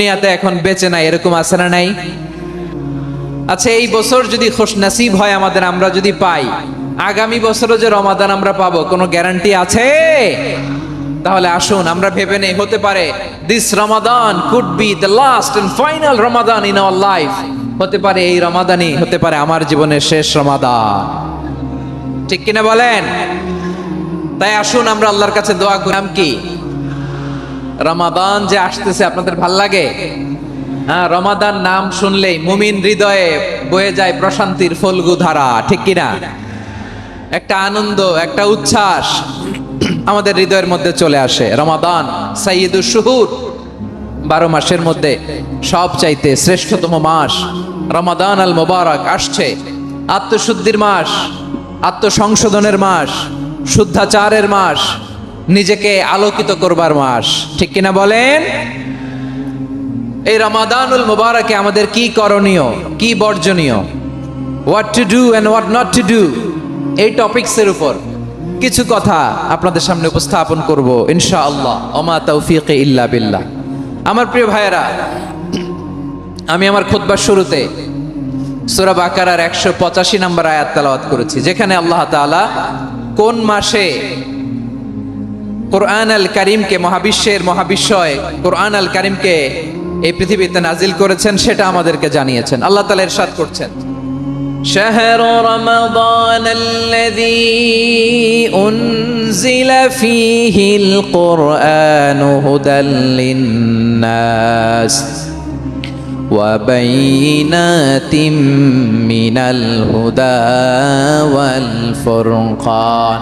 দুনিয়াতে এখন বেঁচে নাই, এরকম আছে না নাই? আচ্ছা এই বছর যদি খোশ নাসিব হয় আমাদের, আমরা যদি পাই, আগামী বছরও যে রমাদান আমরা পাবো, কোনো গ্যারান্টি আছে? তাহলে আসুন, আমরা ভেবে নেই, হতে পারে this Ramadan could be the last and final Ramadan in our life হতে পারে এই রমাদানই, হতে পারে আমার জীবনের শেষ রমাদান। ঠিক কিনা বলেন? তাই আসুন, আমরা আল্লাহর কাছে দোয়া করলাম কি? রমাদান যে আসতেছে, আপনাদের ভালো লাগে? হ্যাঁ রমাদান নাম শুনলেই মুমিন হৃদয়ে বয়ে যায় প্রশান্তির ফলগু ধারা, ঠিক কিনা? একটা আনন্দ, একটা উচ্ছ্বাস আমাদের হৃদয়ের মধ্যে চলে আসে। রমাদান সাইয়দুর শুহুর, বারো মাসের মধ্যে সব চাইতে শ্রেষ্ঠতম মাস। রমাদান আল মোবারক আসছে, আত্মশুদ্ধির মাস, আত্মসংশোধনের মাস, শুদ্ধাচারের মাস নিজেকে আলোকিত করবার মাস। ঠিক কিনা বলেন? এই রমাদানুল মুবারকে আমাদের কি করণীয়, কি বর্জনীয়? What to do and what not to do এই টপিকসের উপর কিছু কথা আপনাদের সামনে উপস্থাপন করব, ইনশাআল্লাহ। অমা তৌফিক ইল্লা বিল্লাহ। আমার প্রিয় ভাইয়েরা, আমি আমার খুতবার শুরুতে সূরা বাকারার একশো পঁচাশি নম্বর আয়াত তেলাওয়াত করেছি, যেখানে আল্লাহ তাআলা কোন মাসে কোরআন আল করিমকে মহাবিশ্বের মহাবিশ্বয় কোরআন আল করিমকে এই পৃথিবীতে নাজিল করেছেন সেটা আমাদেরকে জানিয়েছেন আল্লাহ তালা ইরশাদ করছেন شهر رمضان الذي أنزل فيه القرآن هدى للناس وبينات من الهدى والفرقان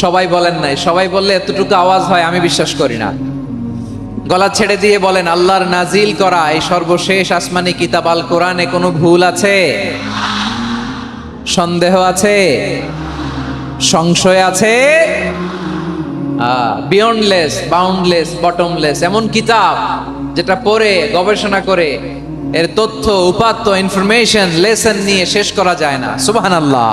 সবাই বলেন নাই। সবাই বললে এতটুকু আওয়াজ হয়, আমি বিশ্বাস করি না। গলা ছেড়ে দিয়ে বলেন, আল্লাহর নাজিল করা এই সর্বশেষ আসমানি কিতাব আল কোরআনে কোনো ভুল আছে? সন্দেহ আছে? সংশয় আছে? বিয়ন্ডলেস বাউন্ডলেস বটমলেস এমন কিতাব যেটা পড়ে, গবেষণা করে, এর তথ্য, উপাত্ত ইনফরমেশন লেসন নিয়ে শেষ করা যায় না। সুবাহান আল্লাহ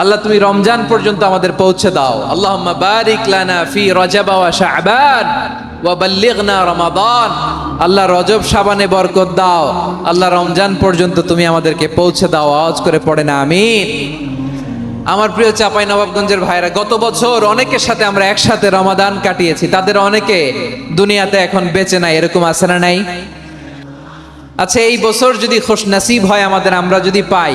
আল্লাহ, তুমি রমজান পর্যন্ত আমাদের পৌঁছে দাও। আল্লাহুম্মা বারিক লানা ফি রজব ওয়া শাবান ওয়া বাল্লিগনা রমাদান। আল্লাহ, রজব, শাবানে বরকত দাও। আল্লাহ, রমজান পর্যন্ত তুমি আমাদেরকে পৌঁছে দাও। আওয়াজ করে পড়ে না, আমিন। আমার প্রিয় চাপাই নবাবগঞ্জের ভাইরা গত বছর অনেকের সাথে আমরা একসাথে রমাদান কাটিয়েছি। তাদের অনেকে দুনিয়াতে এখন বেঁচে নাই, এরকম আছে না নাই? আচ্ছা এই বছর যদি খোশ নাসিব হয় আমাদের, আমরা যদি পাই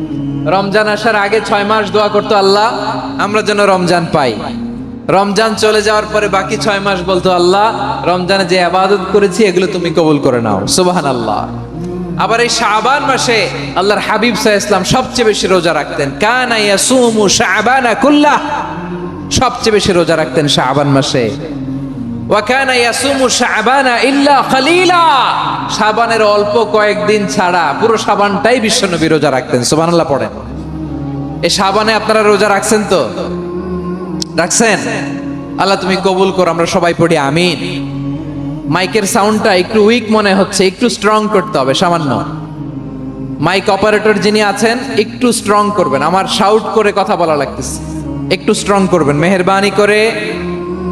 রমজান আসার আগে ছয় মাস দোয়া করতো আল্লাহ, আমরা যেন রমজান পাই। রমজান চলে যাওয়ার পরে বাকি ছয় মাস বলতো আল্লাহ, রমজানে যে আবাদত করেছি, এগুলো তুমি কবুল করে নাও। সুবাহান আল্লাহ আবার এই শাবান মাসে আল্লাহর হাবিব সাহ ইসলাম সবচেয়ে বেশি রোজা রাখতেন। কানা ইয়াসুমু শাবানা কুল্লাহ, সবচেয়ে বেশি রোজা রাখতেন শাবান মাসে। ওয়াকানা অল্প কয়েকদিন ছাড়া পুরো শাবানটাই বিশ্বনবী রোজা রাখতেন পড়েন। এই শাবানে আপনারা রোজা রাখছেন তো? রাখছেন? আল্লাহ তুমি কবুল করো, আমরা সবাই পড়ি, আমিন। মাইকের সাউন্ডটা একটু উইক মনে হচ্ছে, একটু স্ট্রং করতে হবে, সামান্য। মাইক অপারেটর যিনি আছেন, একটু স্ট্রং করবেন। আমার শাউট করে কথা বলা লাগতেছে। একটু স্ট্রং করবেন, মেহরবানি করে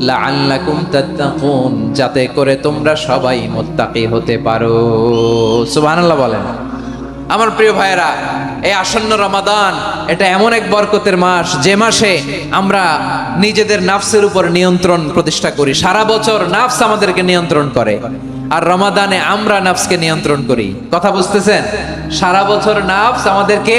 লাআল্লাকুম তাত্তাকুন, যাতে করে তোমরা সবাই মুত্তাকি হতে পারো। সুবহানাল্লাহ বলেন। আমার প্রিয় ভাইয়েরা, এই আসন্ন রমাদান, এটা এমন এক বরকতের মাস। যে মাসে আমরা নিজেদের নাফসের উপর নিয়ন্ত্রণ প্রতিষ্ঠা করি। সারা বছর নাফস আমাদেরকে নিয়ন্ত্রণ করে। আর রমাদানে আমরা নাফসকে নিয়ন্ত্রণ করি। কথা বুঝতেছেন? সারা বছর নাফস আমাদেরকে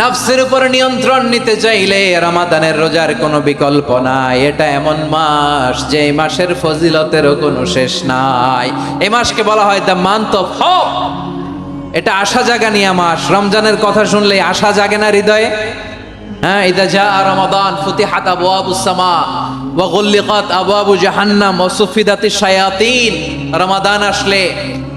নফসের উপর নিয়ন্ত্রণ নিতে চাইলে রমাদানের রোজার কোনো বিকল্প নাই। এটা এমন মাস যে মাসের ফজিলতেরও কোনো শেষ নাই। এই মাসকে বলা হয় দ্য মান্থ অফ হপ। এটা আশা জাগানিয়া মাস। রমজানের কথা শুনলে আশা জাগে না হৃদয়ে? হ্যাঁ ইদা যা রমাদান ফুতিহাত আবওয়াবুস সামা ওয়া গুল্লিকাত আবওয়াবু জাহান্নাম ওয়া সুফিদাতিশ শায়াতিন। রমাদান আসলে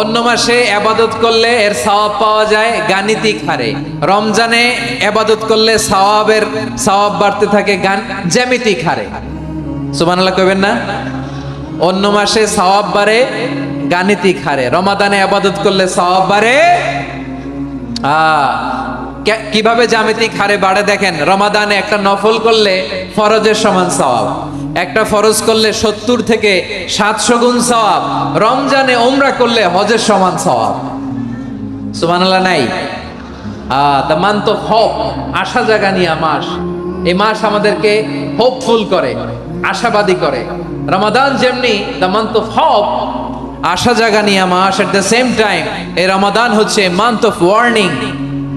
অন্য মাসে আবাদত করলে এর সওয়াব পাওয়া যায় গাণিতিক হারে। রমজানে আবাদত করলে সওয়াবের সওয়াব বাড়তে থাকে গান জ্যামিতিক হারে। সুবহানাল্লাহ কইবেন না? অন্য মাসে সওয়াব বাড়ে গাণিতিক হারে। রমাদানে আবাদত করলে সওয়াব বাড়ে কীভাবে জ্যামিতিক হারে বাড়ে দেখেন, রমাদানে একটা নফল করলে ফরজের সমান সওয়াব। একটা ফরজ করলে সত্তর থেকে সাতশো গুণ সওয়াব, রমজানে ওমরা করলে হজের সমান সওয়াব। সুবহানাল্লাহ, নাই? দ্য মান্থ অফ আশা জাগানিয়া মাস। এই মাস আমাদেরকে হোপফুল করে, আশাবাদী করে। রমাদান যেমনি দ্য মান্থ অফ হোপ আশা জাগানিয়া মাস। এট দ্য সেম টাইম এই রমাদান হচ্ছে মান্থ অফ ওয়ার্নিং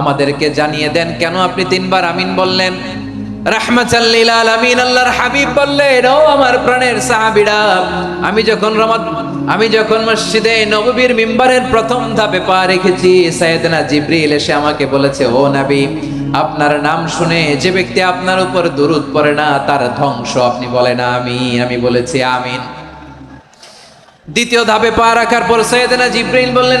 আমাদেরকে জানিয়ে দেন, কেন আপনি তিনবার আমিন বললেন? হাবিব বললেন, ও আমার প্রাণের যখন মসজিদে জিবরিল এসে আমাকে বলেছে, ও নবী, আপনার নাম শুনে যে ব্যক্তি আপনার উপর দুরুদ পড়ে না, তার ধ্বংস, আপনি বলেন আমি আমি বলেছি, আমিন। দ্বিতীয় ধাপে পা রাখার পর সৈয়দনা জিব্রাইল বললেন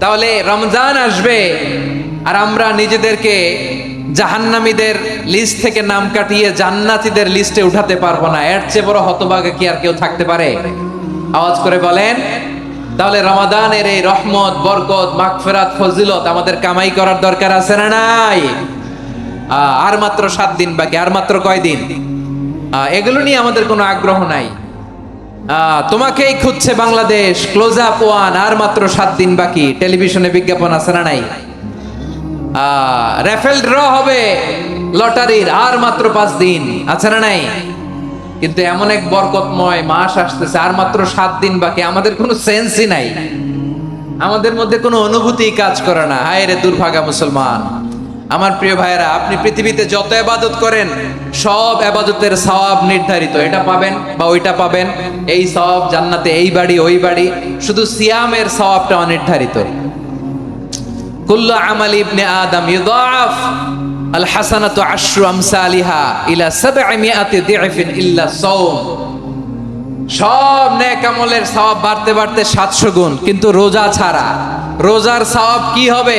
তাহলে রমজান আসবে আর আমরা নিজেদেরকে জাহান্নামীদের লিস্ট থেকে নাম কাটিয়ে জান্নাতীদের লিস্টে উঠাতে পারব না। এর চেয়ে বড় হতভাগা কি আর কেউ থাকতে পারে? আওয়াজ করে বলেন, তাহলে রমাদানের এই রহমত, বরকত, মাগফিরাত, ফজিলত আমাদের কামাই করার দরকার আছে না নাই? আর মাত্র সাত দিন বাকি, আর মাত্র কয় দিন এগুলো নিয়ে আমাদের কোনো আগ্রহ নাই। তোমাকেই খুঁজছে বাংলাদেশ। ক্লোজ আপ ওয়ান আর মাত্র সাত দিন বাকি। টেলিভিশনে বিজ্ঞাপন আছে না নাই? রেফেল ড্র হবে লটারির, আর মাত্র পাঁচ দিন। আছে না নাই? কিন্তু এমন এক বরকতময় মাস আসতেছে, আর মাত্র সাত দিন বাকি। আমাদের কোনো সেন্সই নাই। আমাদের মধ্যে কোনো অনুভূতি কাজ করে না। হায় রে দুর্ভাগা মুসলমান। আমার প্রিয় ভাইয়েরা, আপনি পৃথিবীতে যত এবাদত করেন, সব এবাদতের সওয়াব নির্ধারিত। এটা পাবেন বা ওইটা পাবেন। এই সওয়াব জান্নাতে, এই বাড়ি, ওই বাড়ি। শুধু সিয়ামের সওয়াবটা অনির্ধারিত। কুল্লু আল হাসানাতু ইলা সব বাড়তে বাড়তে 700 গুণ। কিন্তু রোজা ছাড়া, রোজার সওয়াব কি হবে?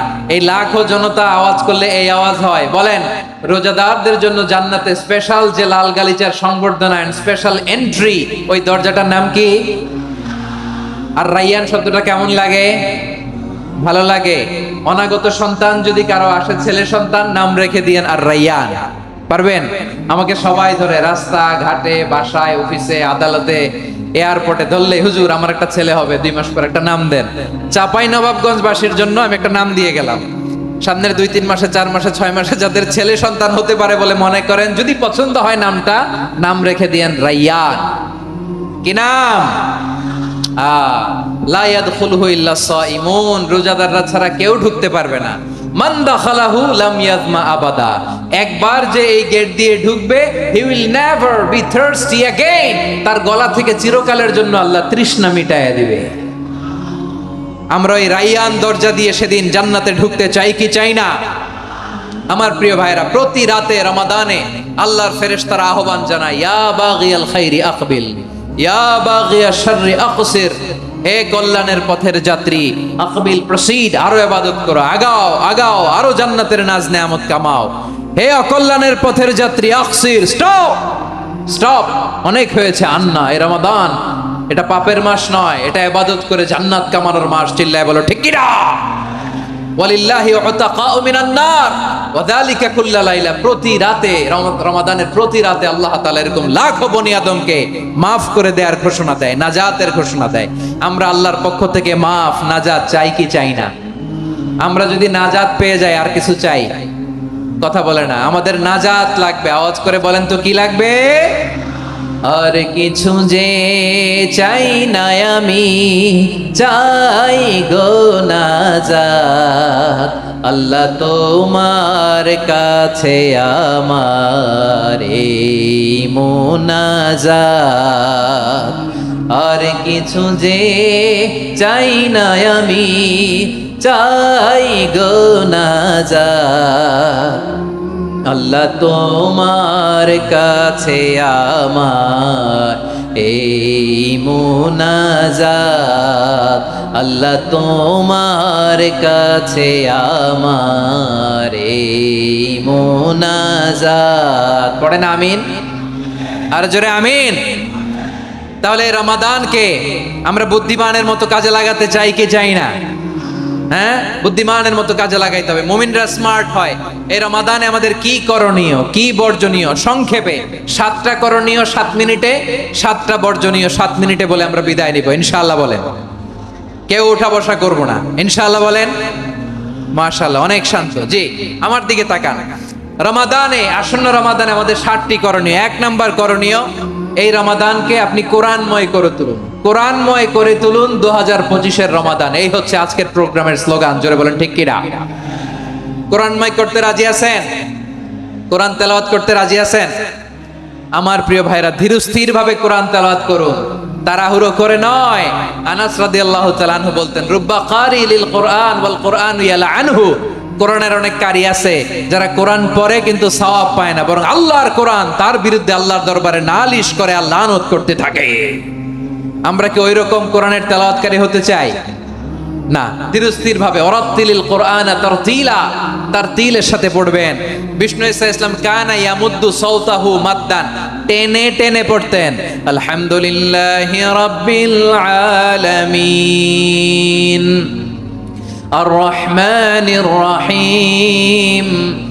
এই লাখো জনতা আওয়াজ করলে এই আওয়াজ হয়। বলেন, রোজাদারদের জন্য জান্নাতে স্পেশাল যে লাল গালিচার সংবর্ধনা এন্ড স্পেশাল এন্ট্রি ওই দরজাটার নাম কি? আর রাইয়ান শব্দটা কেমন লাগে? ভালো লাগে। অনাগত সন্তান যদি কারও আসে, ছেলে সন্তান, নাম রেখে দিয়েন আর রাইয়ান। পারবেন? আমাকে সবাই ধরে, রাস্তা, ঘাটে, বাসায়, অফিসে, আদালতে এয়ারপোর্টে ধরলে, হুজুর, আমার একটা ছেলে হবে, দুই মাস পর একটা নাম দেন। চাপাই নবাবগঞ্জবাসীর জন্য আমি একটা নাম দিয়ে গেলাম। সামনের দুই, তিন মাসে, চার মাসে, ছয় মাসে যাদের ছেলে সন্তান হতে পারে বলে মনে করেন, যদি পছন্দ হয় নামটা, নাম রেখে দিয়েন রাইয়ান। কি নাম? আহ, লা ইয়াদখুলহু ইল্লা সাইমুন রোজাদাররা ছাড়া কেউ ঢুকতে পারবে না মান দাখালাহু লাম ইয়াজমা আবাদা একবার যে এই গেট দিয়ে ঢুকবে he will never be thirsty again তার গলা থেকে চিরকালের জন্য আল্লাহ তৃষ্ণা মিটায়া দিবে আমরা ওই রাইয়ান দরজা দিয়ে সেদিন জান্নাতে ঢুকতে চাই কি চাই না আমার প্রিয় ভাইরা প্রতি রাতে রমাদানে আল্লাহর ফেরেশতারা আহ্বান জানায় ইয়া বাগিয়াল খাইরি আকবিল হে কল্যাণের পথের যাত্রী, আকবিল প্রসিড আরও ইবাদত করো, আগাও আগাও, আরও জান্নাতের নাজ নেয়ামত কামাও। হে অকল্যাণের পথের যাত্রী, আকসির, স্টপ! স্টপ! অনেক হয়েছে আন্না, এ রমাদান। এটা পাপের মাস নয়, এটা এবাদত করে জান্নাত কামানোর মাস, চিল্লায় বলো, ঠিক কিনা? প্রতি রাতে, রম- রমাদানের প্রতি রাতে আল্লাহ তাআলা এরকম লাখো আদমকে মাফ করে দেওয়ার ঘোষণা দেয়, নাজাতের ঘোষণা দেয়। আমরা আল্লাহর পক্ষ থেকে মাফ, নাজাত চাই কি চাই না? আমরা যদি নাজাত পেয়ে যাই, আর কিছু চাই? কথা বলে না। আমাদের নাজাত লাগবে। আওয়াজ করে বলেন তো কি লাগবে? আর কিছু যে চাই না আমি, চাই গো নাজাত আল্লাহ তোমার কাছে আমার এই মোনাজাত। আর কিছু যে চাই না আমি, চাই গো নাজাত আল্লাহ তোমার কাছে আমার এই মোনাজাত। আল্লাহ তোমার কাছে আমার এই মোনাজাত। পড়েন আমিন? আর জোরে আমিন? তাহলে রমাদানকে আমরা বুদ্ধিমানের মতো কাজে লাগাতে চাই কি চাই না? হ্যাঁ? বুদ্ধিমানের মতো কাজে লাগাইতে হবে। মুমিনরা স্মার্ট হয়। এই রমাদানে আমাদের কি করণীয়, কি বর্জনীয়? সংক্ষেপে, সাতটা করণীয় সাত মিনিটে, সাতটা বর্জনীয় সাত মিনিটে বলে আমরা বিদায় নিব। ইনশাআল্লাহ বলেন। কেউ উঠা বসা করব না। ইনশাআল্লাহ বলেন। মাশাআল্লাহ, অনেক শান্ত। জি, আমার দিকে তাকান। রমাদানে, আসন্ন রমাদানে আমাদের ষাটটি করণীয়। এক নাম্বার করণীয়, এই রমাদানকে আপনি কোরআনময় করে তুলুন। কোরআনময় করে তুলুন দু হাজার পঁচিশের রমাদান। এই হচ্ছে আজকের প্রোগ্রামের স্লোগান। জোরে বলেন, ঠিক কিনা? কোরআনময় করতে রাজি আছেন? কোরআন তেলাওয়াত করতে রাজি আছেন? আমার প্রিয় ভাইরা ধীরস্থির ভাবে কোরআন তেলাওয়াত করুন। তাড়াহুড়ো করে নয়। আনাস রাদিয়াল্লাহু তাআলা আনহু বলতেন, রুব্বা কারি লিল কোরআন ওয়াল কোরআন ইয়ালা আনহু। কোরআনের অনেক কারি আছে, যারা কোরআন পড়ে কিন্তু সওয়াব পায় না, বরং আল্লাহর কোরআন তার বিরুদ্ধে আল্লাহর দরবারে নালিশ করে আল্লাহ আনত করতে থাকে। আমরা কি ওই রকম কোরআনের তেলাওয়াতকারী হতে চাই? না। ধীরস্থির ভাবে অরাত্তিলিল কোরআন তারতিলা, তারতিলের সাথে পড়বেন। বিষ্ণু ইসা ইসলাম কানা ইয়ামুদ্দু সৌতাহু মাদ্দান, টেনে টেনে পড়তেন, আলহামদুলিল্লাহি রাব্বিল আলামিন আর রহমানির রহিম।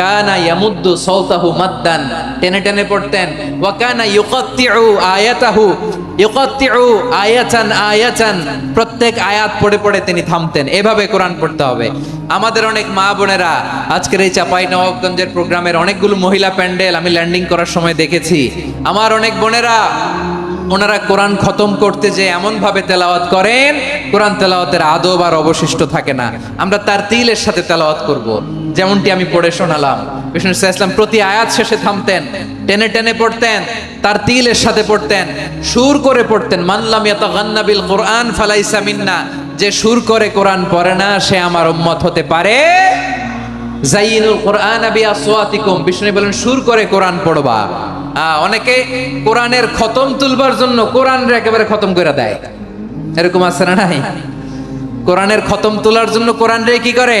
কানা ইয়ামুদ্দু সৌতাহু মাদ্দান। টেনে টেনে পড়তেন ওয়া কানা ইউকাত্তিউ আয়াতাহু, ইউকাত্তিউ আয়াতান আয়াতান। প্রত্যেক আয়াত পড়ে পড়ে তিনি থামতেন। এভাবে কোরআন পড়তে হবে। আমাদের অনেক মা বোনেরা আজকের এই চাপাই নবাবগঞ্জের প্রোগ্রামের অনেকগুলো মহিলা প্যান্ডেল আমি ল্যান্ডিং করার সময় দেখেছি। আমার অনেক বোনেরা, ওনারা কোরআন খতম করতে যে এমন ভাবে তেলাওয়াত করেন, কোরআন তেলাওয়াতের আদব আর অবশিষ্ট থাকে না। আমরা তার তিলের সাথে তেলাওয়াত করব। যেমনটি আমি পড়ে শোনালাম। বিষ্ণু ইসা ইসলাম প্রতি আয়াত শেষে থামতেন, টেনে টেনে পড়তেন, তার তিলের সাথে পড়তেন, সুর করে পড়তেন মানলাম ইয়াতাগান্না বিল কোরআন ফালাইসা মিন্না যে সুর করে কোরআন পড়ে না, সে আমার উম্মত হতে পারে? জাইনুল কোরআন আবি আসওয়াতিকুম বিষ্ণু বলেন, সুর করে কোরআন পড়বা। অনেকে কোরআনের খতম তুলবার জন্য কোরআন একেবারে খতম করে দেয়। এরকম আছে না নাই? কোরআনের খতম তোলার জন্য কোরআন রে কি করে?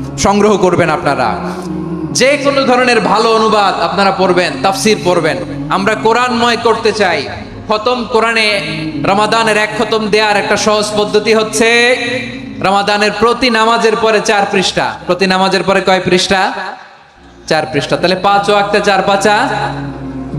সংগ্রহ করবেন আপনারা। যে কোনো ধরনের ভালো অনুবাদ আপনারা পড়বেন, তাফসির পড়বেন। আমরা কোরআনময় করতে চাই। খতম কোরআনে রমাদানের এক খতম দেওয়ার একটা সহজ পদ্ধতি হচ্ছে রমাদানের প্রতি নামাজের পরে চার পৃষ্ঠা। প্রতি নামাজের পরে কয় পৃষ্ঠা? চার পৃষ্ঠা। তাহলে পাঁচ ও একটা চার পাঁচা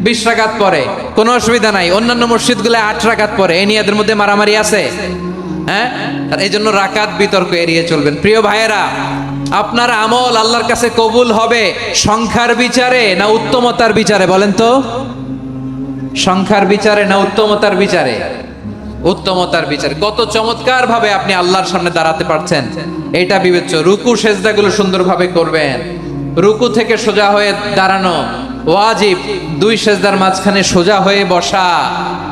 বিশ রাকাত পরে, কোনো অসুবিধা নাই। অন্যান্য মসজিদগুলো আট রাকাত পরে, এই নিয়ে এদের মধ্যে মারামারি আছে? হ্যাঁ? এই জন্য রাকাত বিতর্ক এড়িয়ে চলবেন। প্রিয় ভাইয়েরা, আপনার আমল আল্লাহর কাছে কবুল হবে সংখ্যার বিচারে না উত্তমতার বিচারে? বলেন তো। সংখ্যার বিচারে না উত্তমতার বিচারে? উত্তমতার বিচারে। কত চমৎকার ভাবে আপনি আল্লাহর সামনে দাঁড়াতে পারছেন। এটা বিবেচ্য। রুকু, সেজদাগুলো সুন্দরভাবে করবেন। রুকু থেকে সোজা হয়ে দাঁড়ানো। ওয়াজিব, দুই সেজদার মাঝখানে সোজা হয়ে বসা।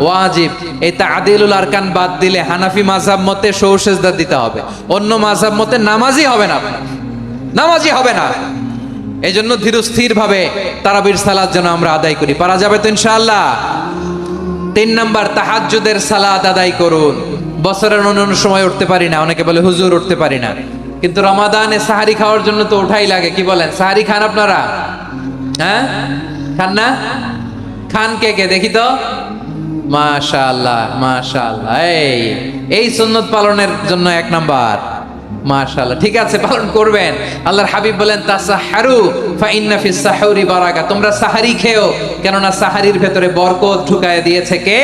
ওয়াজিব, এই তাদিলুল আরকান বাদ দিলে হানাফি মাযহাব মতে সৌ সেজদা দিতে হবে। অন্য মাযহাব মতে নামাজই হবে না। নামাজই হবে না। এই জন্য ধীরস্থির ভাবে তারাবির সালাদ যেন আমরা আদায় করি। পারা যাবে তো ইনশাআল্লাহ? তিন নাম্বার, তাহাজ্জুদের সালাত আদায় করুন। বছরের অন্য সময় উঠতে পারি না। অনেকে বলে, হুজুর, উঠতে পারি না। কিন্তু রমাদানে সাহারি খাওয়ার জন্য তো ওঠাই লাগে। কি বলেন? সাহারি খান আপনারা? হ্যাঁ? খান না? খান কে কে? দেখি তো। মাশাআল্লাহ মাশাআল্লাহ। এই এই সুন্নত পালনের জন্য এক নাম্বার। মাশাআল্লাহ, ঠিক আছে, পালন করবেন। আল্লাহর হাবিব বলেন, তাসাহারু ফা ইন্না ফিস সাহুরি বারাকা। তোমরা সাহারি খেও, কেননা সাহারির ভেতরে বরকত ঢুকায় দিয়েছে কে?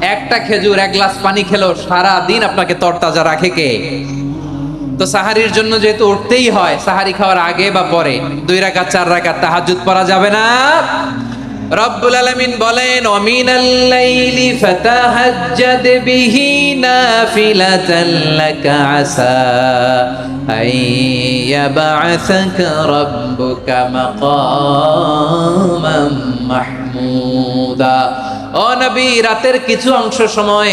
একটা খেজুর, এক গ্লাস পানি খেলো সারা দিন আপনাকে তরতাজা রাখে কে? তো সাহারির জন্য যেহেতু উঠতেই হয়, সাহারি খাওয়ার আগে বা পরে? দুই রাকাত, চার রাকাত, তাহাজ্জুদ পড়া যাবে না? রব্বুল আলামিন বলেন নবী, রাতের কিছু অংশ সময়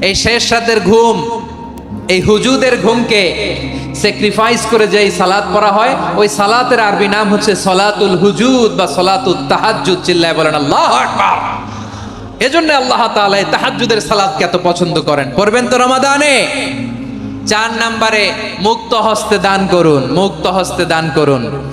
এই শেষ রাতের ঘুম, এই হুজুদের ঘুমকে স্যাক্রিফাইস করে যেই সালাত পড়া হয়, ওই সালাতের আরবি নাম হচ্ছে সলাতুল হুজুদ বা সলাতুল তাহাজ্জুদ, চিল্লায় বলেন, আল্লাহ আকবার! এজন্য আল্লাহ তাআলা এই তাহাজ্জুদের সালাতকে এত পছন্দ করেন। পড়বেন তো রমাদানে? চার নম্বরে মুক্ত হস্তে দান করুন, মুক্ত হস্তে দান করুন।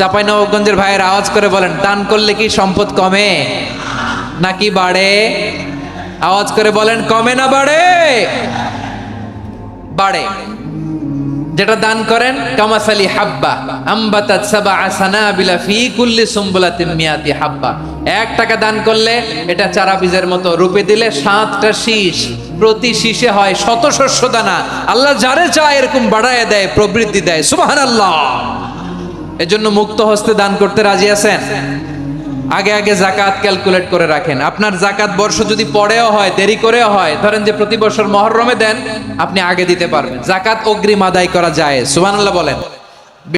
চাপাই নবগঞ্জের ভাইয়ের আওয়াজ করে বলেন, দান করলে কি সম্পদ কমে নাকি বাড়ে? আওয়াজ করে বলেন, কমে না বাড়ে। বাড়ে। যেটা দান করেন, কামাসালি হাব্বা আম্বাতাত সাবা সানাবিলা ফি কুল্লি সুম্বুলাতিন মিয়াতি হাব্বা। এক টাকা দান করলে এটা চারা বীজের মতো রূপে দিলে সাতটা শীষ, প্রতি শীষে হয় শত শস্য দানা। আল্লাহ যারে চায় এরকম বাড়ায় দেয় প্রবৃদ্ধি দেয়। সুবহানাল্লাহ। এজন্য মুক্ত হস্তে দান করতে রাজি আছেন? আগে আগে জাকাত ক্যালকুলেট করে রাখেন। আপনার জাকাত বর্ষ যদি পরেও হয়, দেরি করেও হয়, ধরেন যে প্রতি বছর মহরমে দেন, আপনি আগে দিতে পারবেন। জাকাত অগ্রিম আদায় করা যায়। সুবহানাল্লাহ বলেন।